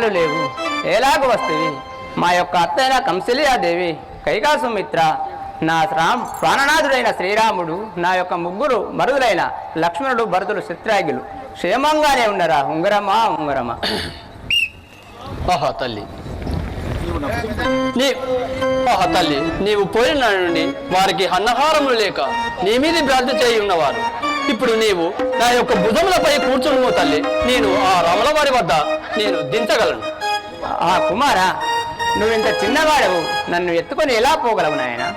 బలాలు లేవు. ఎలాగ వస్తుంది మా యొక్క అత్తైన కంసలియాదేవి కైకాసుమిత్ర నా రామ్ ప్రాణనాథుడైన శ్రీరాముడు నా యొక్క ముగ్గురు మరుదులైన లక్ష్మణుడు భరతుడు శత్రాగిలు క్షేమంగానే ఉన్నారా? ఉంగరమా? ఉంగరమా? ఓహో తల్లి. నీ ఓహో తల్లి నీవు పోయిన నుండి వారికి అన్నహారములు లేక నీ మీద ప్రార్థన చేయి ఉన్నవారు ఇప్పుడు నీవు నా యొక్క భుజములపై కూర్చుని తల్లి. నేను ఆ రమలవారి వద్ద నేను దించగలను. ఆ కుమార నువ్వు ఇంత చిన్నవాడవు. నన్ను ఎత్తుకొని ఎలా పోగలవు నాయన?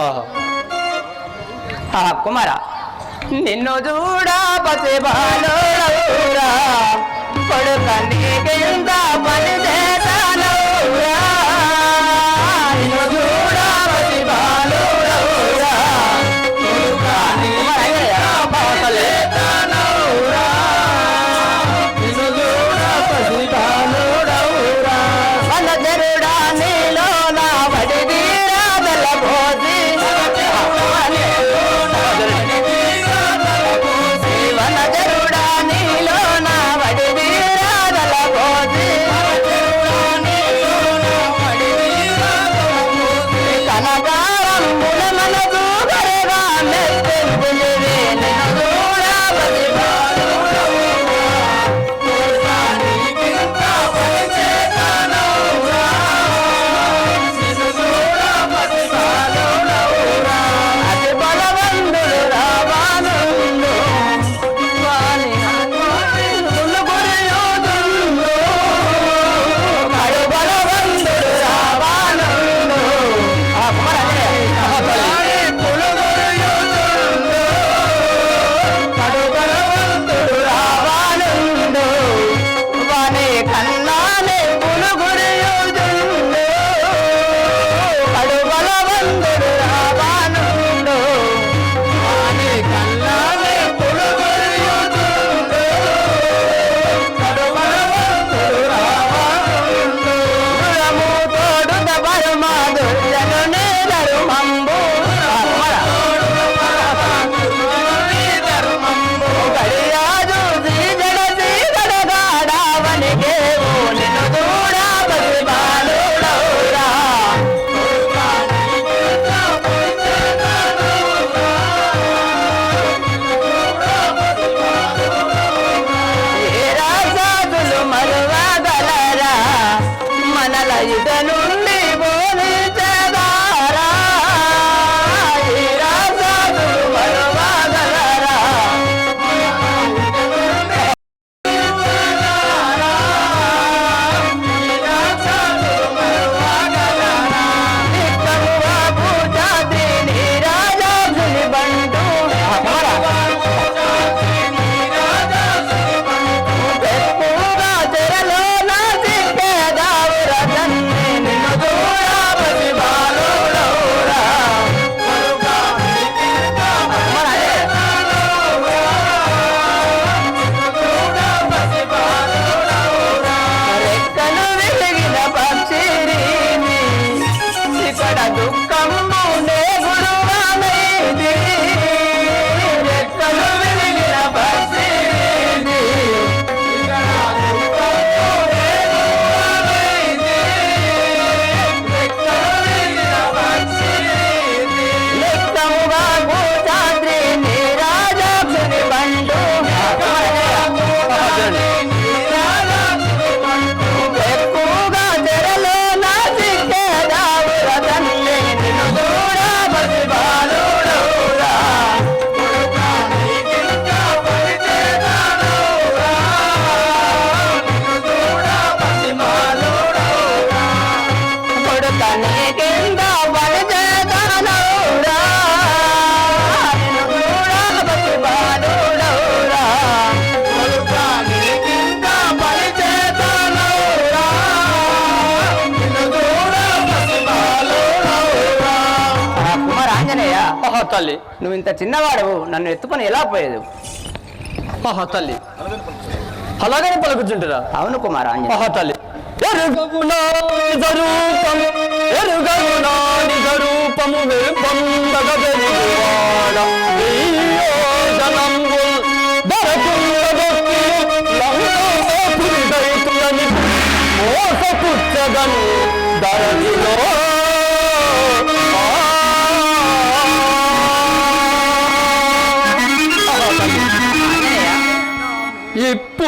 ఆ. కుమార నిన్ను చూడా పసి బాలో పడుక నీకు పని నువ్వు ఇంత చిన్నవాడవు నన్ను ఎత్తుకొని ఎలా పోయేదు? ఆహా తల్లి. అలాగనే పలుకుతుంటారా? అవును కుమార్ ఆహా తల్లి. ఎరుగవునా నిజ రూపము ఎరుగవునా నిజ రూపము వెలుపొందగ వెలుగువాడ జనంబుల్ దరకుండగొక్కియు లంకాపురిదైతులని మోసపుచ్చగను ధరణిలో ఇప్పుడే నా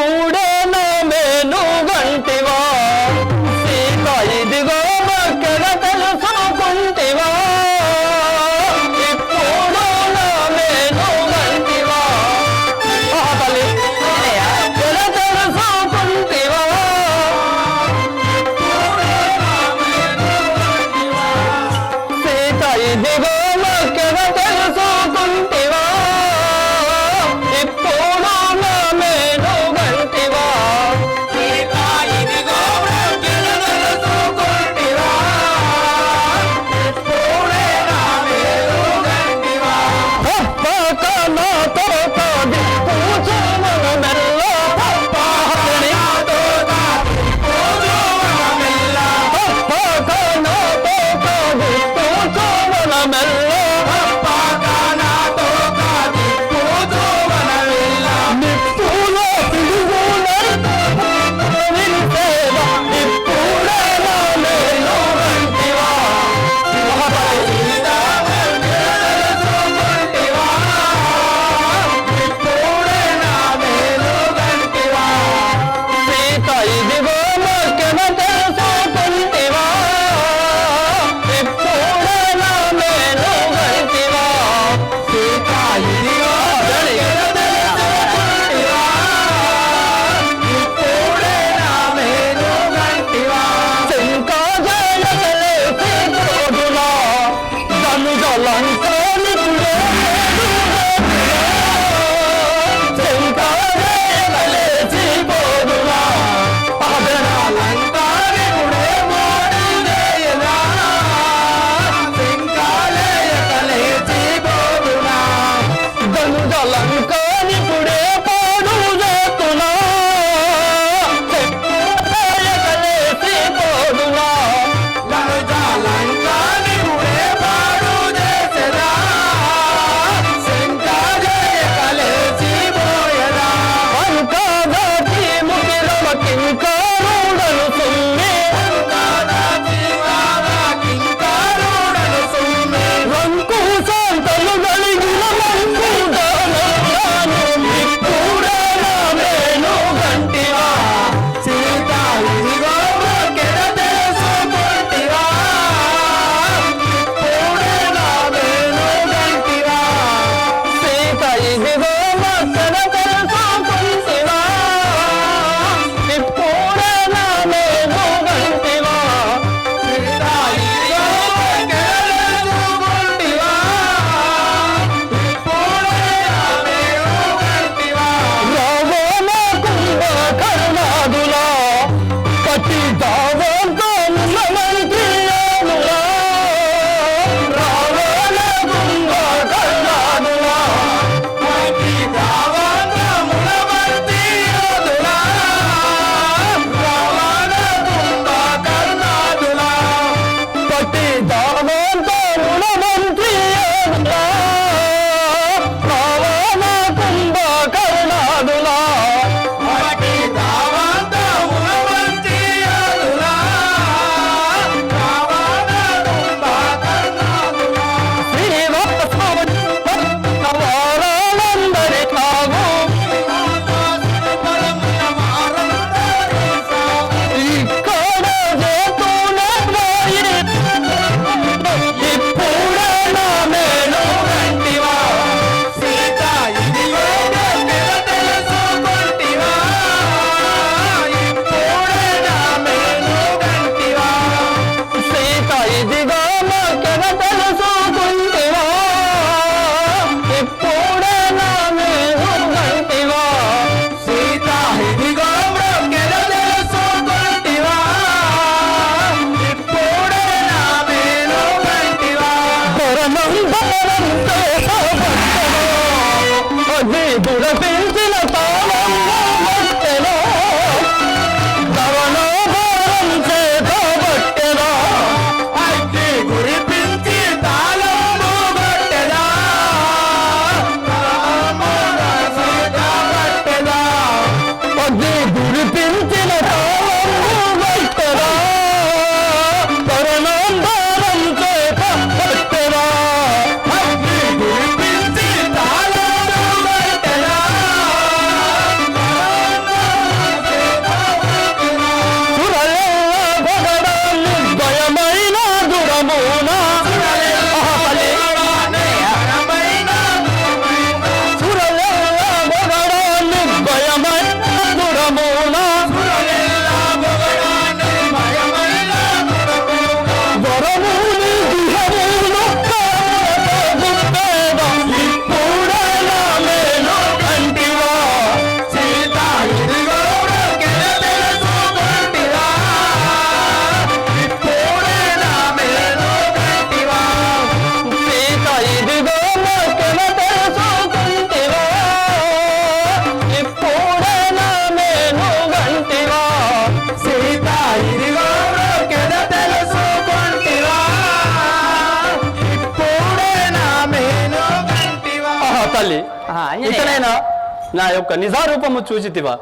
నా యొక్క నిజారూపము చూచితివా?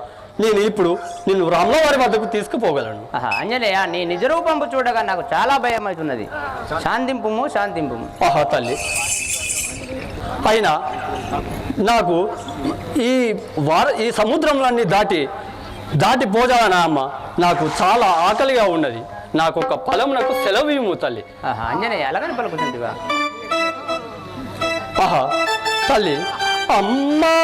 నేను ఇప్పుడు నిన్ను రాములవారి వద్దకు తీసుకుపోగలను. ఆహా, ఆంజనేయ నీ నిజ రూపంపు చూడగా నాకు చాలా భయం అవుతున్నది శాంతింపుము శాంతింపుము. ఆహా తల్లి. అయినా నాకు ఈ వార ఈ సముద్రంలన్నీ దాటి దాటి పోజానా అమ్మ? నాకు చాలా ఆకలిగా ఉన్నది. నాకు ఒక పొలమునకు సెలవు ఇవ్వు తల్లి. ఆహా, ఆంజనేయ అలాగని పలుకుతుందివా ఆహా తల్లి అమ్మా